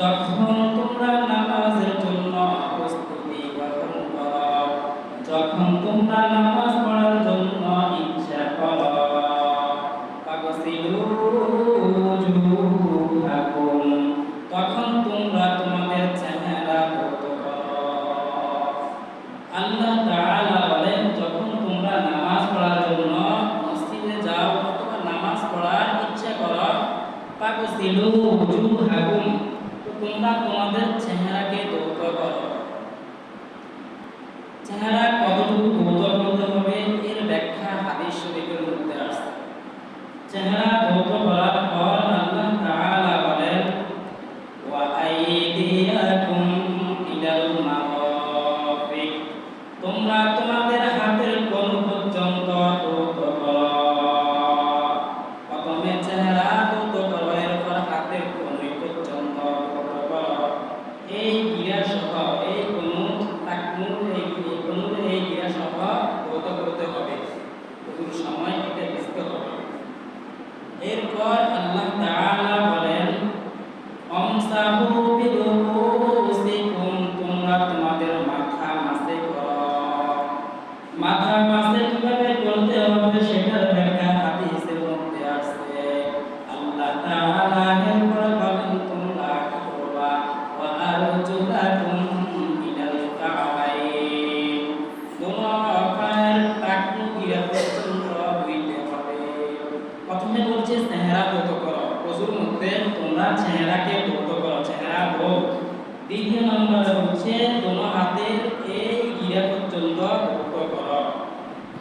যখন তোমরা নামাজের জন্য প্রস্তুতি গ্রহণ করো, যখন তোমরা নামাজ পড়ার জন্য ইচ্ছা করো তখন তোমরা তোমাদের চেহারা করতে আল্লাহ তাআলা বলেন, যখন তোমরা নামাজ পড়ার জন্য মসজিদে যাও অথবা নামাজ পড়ার ইচ্ছা করো পাকসিলু উজুহাকুম Tá bunlar né? dolandı.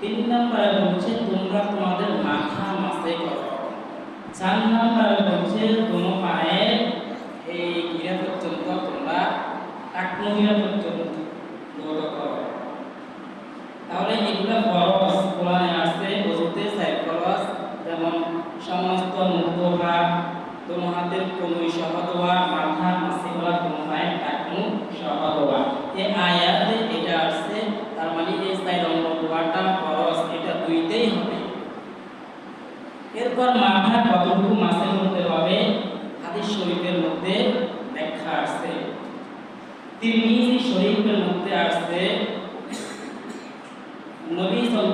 তিন নম্বরে বলছে, তোমরা তোমাদের মাথা মাসে করো। চার নম্বরে বলছে এই গিরা পর্যন্ত তোমরা টাকমহিরা পর্যন্ত করো। তাহলে এগুলো বড় কোরআনে আছে, বলতে চাই ফরজ, যেমন সমস্ত মুক্ত হাত তোমাদের হাতের কনুই সহ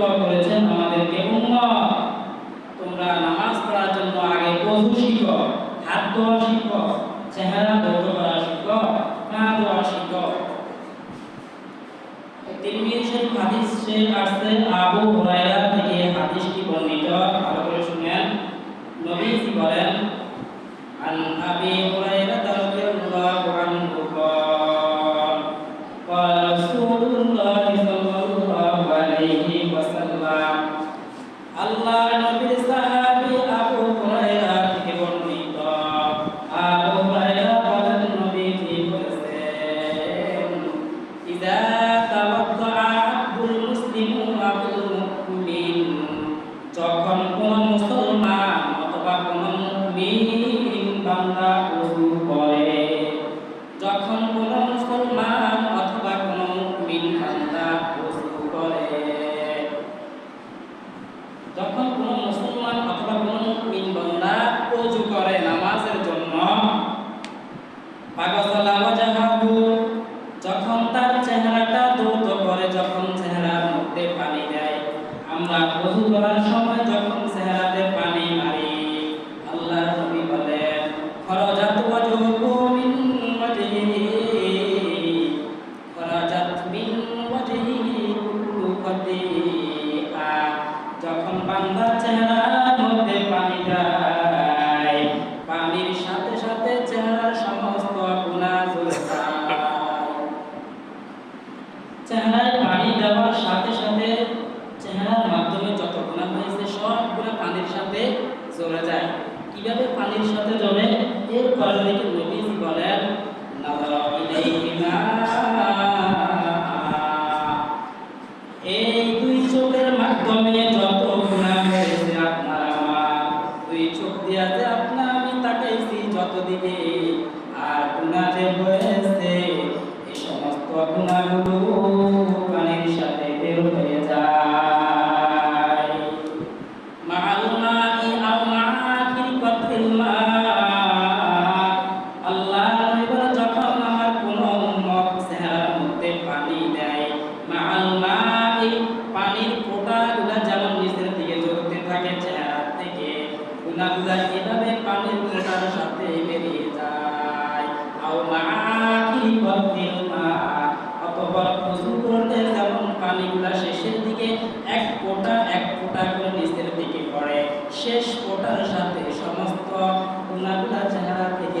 আল্লাহ করেছেন আমাদেরকে উম্মত। তোমরা নামাজ পড়ার জন্য আগে অজু শিখো হাত ধোয়া শিখো চেহারা ধৌত করা শিখো না ধোয়া শিখো তিরমিজি শরীফ হাদিসে আসছে, আবু হুরায়রা থেকে হাদিসটি বর্ণিত। ভালো করে শুনেন। নবীজি বলেন, আন আবি হুরায়রা রাদিয়াল্লাহু আনহু কীভাবে পানির সাথে জমে? এর পরে নবীজি বলেন নাযরা ইলাইহিমা গুনাহগুলা পানির ফোঁটার সাথে বেরিয়ে যায়। শেষ ফোঁটার সাথে সমস্ত গুনাহগুলা চেহারা থেকে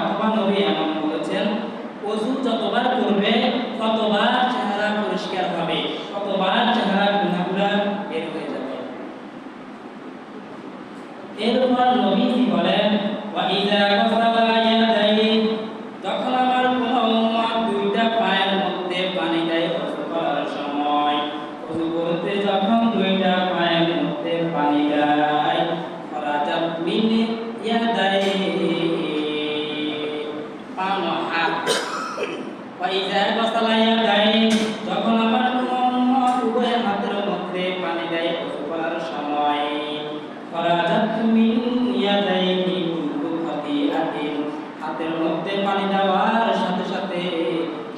অথবা নবী এমন বলেছেন ওযু যতবার করবে ততবার চেহারা পরিষ্কার হবে ততবার চেহারা গুনাহগুলা বের হয়ে যাবে এরপর নবীজি বলেন ওয়া ইযা গাসালা ইয়াদাইহি যখন আমার কোনো উম্মত দুইটা পায়ের মধ্যে পানি দেয় ওযু করার সময় ওযু করতে যখন দুইটা পায়ের মধ্যে পানি দেয় খরাজাত মিন ইয়াদাইহি হাত ওয়া ইযা গাসালা ইয়াদাইহি যখন আমার উভয় হাতের মধ্যে পানি দেয় ওযু করার সময় খরাজাত মিন ইয়াদাইহি কুল্লু খাতিআতিন হাতের মধ্যে পানি দেওয়ার সাথে সাথে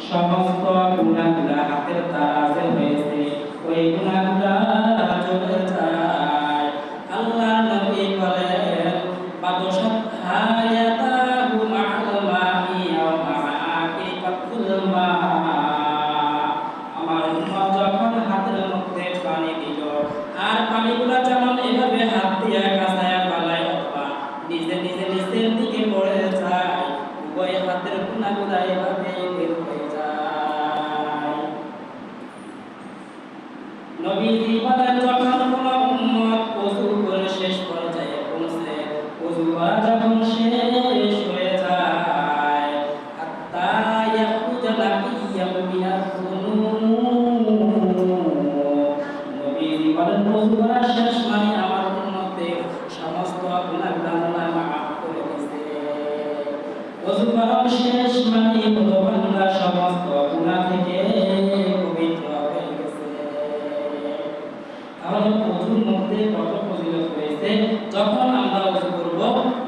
সমস্ত গুণাগুলা হাতের হয়েছে ওই তাহলে ওযুর মধ্যে কত ফজিলত রয়েছে যখন আমরা ওযু করব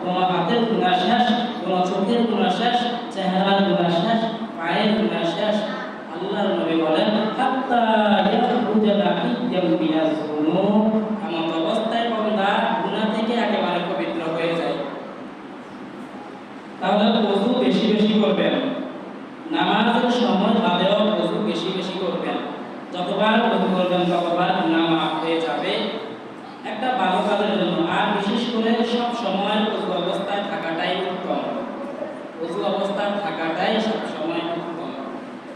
তোমার হাতের গুনাহ শেষ তোমার চোখের গুনাহ শেষ চেহারার গুনাহ শেষ পায়ের গুনাহ শেষ আল্লাহর নবী বলেন, হাত্তা ইয়াখরুজা লাকিয়াম মিনাজ যুনুব। এমন অবস্থায় বান্দা থেকে একেবারে পবিত্র হয়ে যায়। তাহলে ওযু বেশি বেশি করবেন? নামাজের সময় বাদেও ওযু বেশি বেশি করবেন? যতবার ওযু করবেন ততবার মাফ হয়ে যাবে। একটা ভালো কাজের জন্য, আর বিশেষ করে সব সময় ওযু অবস্থায় থাকাটাই উত্তম। ওযু অবস্থায় থাকাটাই সব সময় উত্তম।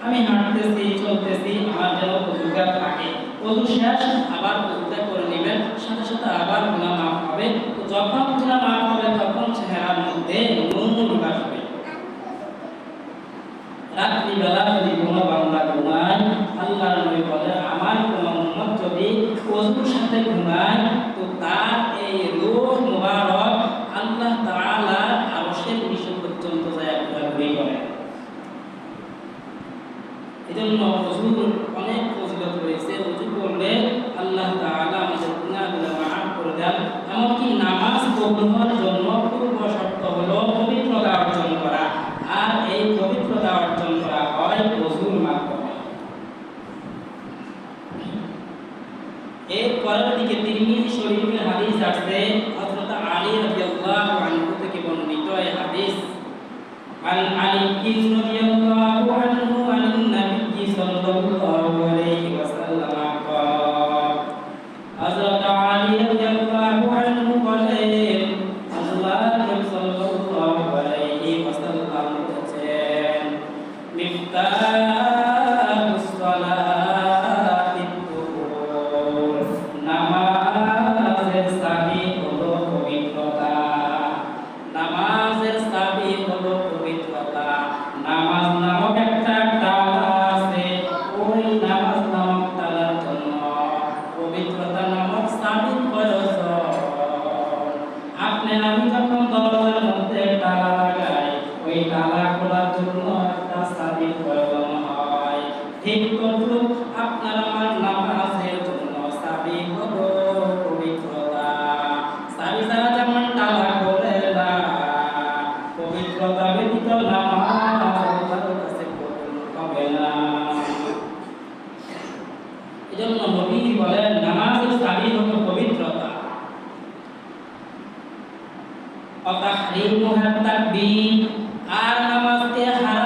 আমি হাঁটতেছি, চলতেছি, আমার যেন ওযুটা থাকে। ওযু শেষ, আবার ওযুটা করে নেবেন, সাথে সাথে আবার গুনাহ মাফ হবে। তো যখন গুনাহ মাফ হবে, তখন চেহারার মধ্যে নূর আসবে। রাত্রিবেলা যদি কোনো বান্দা ঘুমায় নবী বলে, আমার কোনো উন্মত যদি অজুর সাথে ঘুমায়, তো তার এই রোগ মোবারক আল্লাহ তাআলা আরশের নিচে পর্যন্ত যায় ঘোরাঘুরি করে এজন্য ওযুর एक পরবর্তীকে তিরমিজি শরীফের হাদিস আছে হযরত আলী রাদিয়াল্লাহু আনহু থেকে বর্ণিত এই হাদিস আল আলী রাদিয়াল্লাহু আনহু আন নবী সাল্লাল্লাহু আলাইহি ওয়াসাল্লাম পবিত্রতা নামক সাবিত করেছ। আপনি আমি যখন দরজার মধ্যে তালা লাগাই ওই তালা খোলার জন্য একটা সাবিত প্রয়োজন হয়। ঠিক তদ্রুপ আপনার আমার নামাজের জন্য সাবিত হলো পবিত্রতা। সাবি তারা যেমন তালা খোলে না পবিত্রতা ব্যতীত নামাজ হবে না। এজন্য নবী বলেন নামাজের দাবি হল পবিত্রতা। অর্থাৎ আর নামাজকে হারাম